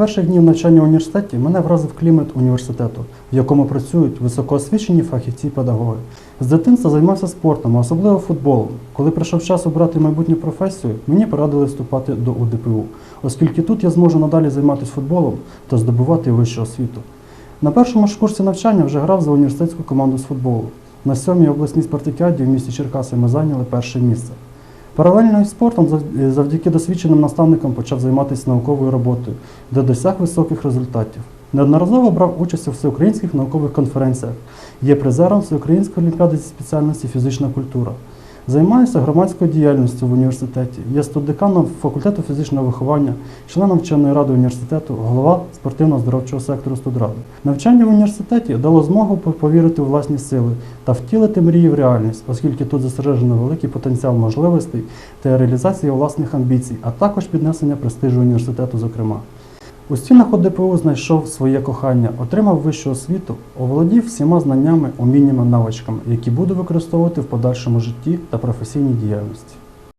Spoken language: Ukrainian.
перших днів навчання в університеті мене вразив клімат університету, в якому працюють високоосвічені фахівці-педагоги. З дитинства займався спортом, особливо футболом. Коли прийшов час обрати майбутню професію, мені порадили вступати до УДПУ, оскільки тут я зможу надалі займатися футболом та здобувати вищу освіту. На першому ж курсі навчання вже грав за університетську команду з футболу. На сьомій обласній спартакіаді в місті Черкаси ми зайняли перше місце. Паралельно із спортом завдяки досвідченим наставникам почав займатися науковою роботою, де досяг високих результатів. Неодноразово брав участь у всеукраїнських наукових конференціях, є призером Всеукраїнської олімпіади зі спеціальності фізична культура. Займаюся громадською діяльністю в університеті, є студдеканом факультету фізичного виховання, членом вченої ради університету, голова спортивно-здоровчого сектору студради. Навчання в університеті дало змогу повірити у власні сили та втілити мрії в реальність, оскільки тут зосереджено великий потенціал можливостей та реалізації власних амбіцій, а також піднесення престижу університету, зокрема. У стінах ОДПУ знайшов своє кохання, отримав вищу освіту, оволодів всіма знаннями, уміннями, навичками, які буду використовувати в подальшому житті та професійній діяльності.